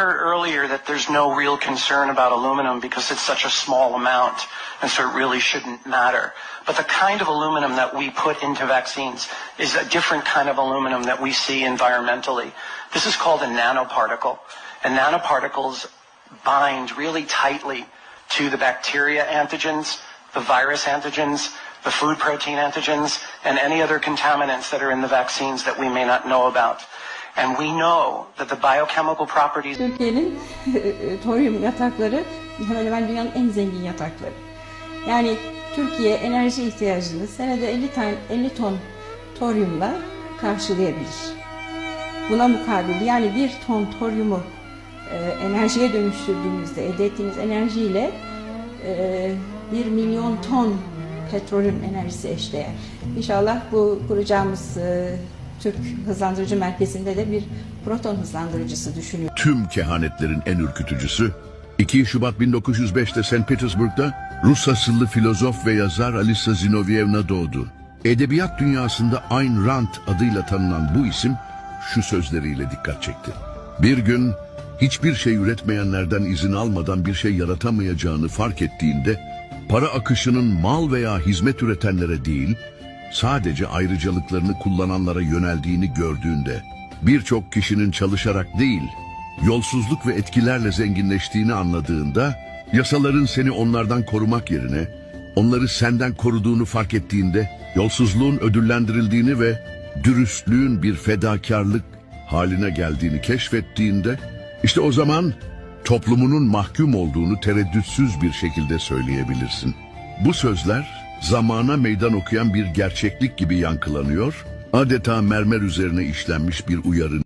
heard earlier that there's no real concern about aluminum because it's such a small amount, and so it really shouldn't matter. But the kind of aluminum that we put into vaccines is a different kind of aluminum that we see environmentally. This is called a nanoparticle, and nanoparticles bind really tightly to the bacteria antigens, the virus antigens, the food protein antigens, and any other contaminants that are in the vaccines that we may not know about. And we know that the biochemical properties Türkiye'nin toryum yatakları hemen hemen dünyanın en zengin yatakları. Yani Türkiye enerji ihtiyacını senede 50 ton, 50 ton toryumla karşılayabilir. Buna mukabil yani bir ton toryumu e, enerjiye dönüştürdüğümüzde elde ettiğimiz enerjiyle e, 1 milyon ton petrolün enerjisi eşdeğer. İnşallah bu kuracağımız e, Türk Hızlandırıcı Merkezi'nde de bir proton hızlandırıcısı düşünüyoruz. Tüm kehanetlerin en ürkütücüsü 2 Şubat 1905'te St. Petersburg'da Rus asıllı filozof ve yazar Alisa Zinovievna doğdu. Edebiyat dünyasında Ayn Rand adıyla tanınan bu isim şu sözleriyle dikkat çekti. Bir gün hiçbir şey üretmeyenlerden izin almadan bir şey yaratamayacağını fark ettiğinde para akışının mal veya hizmet üretenlere değil, sadece ayrıcalıklarını kullananlara yöneldiğini gördüğünde birçok kişinin çalışarak değil, yolsuzluk ve etkilerle zenginleştiğini anladığında, yasaların seni onlardan korumak yerine, onları senden koruduğunu fark ettiğinde, yolsuzluğun ödüllendirildiğini ve dürüstlüğün bir fedakarlık haline geldiğini keşfettiğinde, işte o zaman toplumunun mahkum olduğunu tereddütsüz bir şekilde söyleyebilirsin. Bu sözler zamana meydan okuyan bir gerçeklik gibi yankılanıyor, adeta mermer üzerine işlenmiş bir uyarı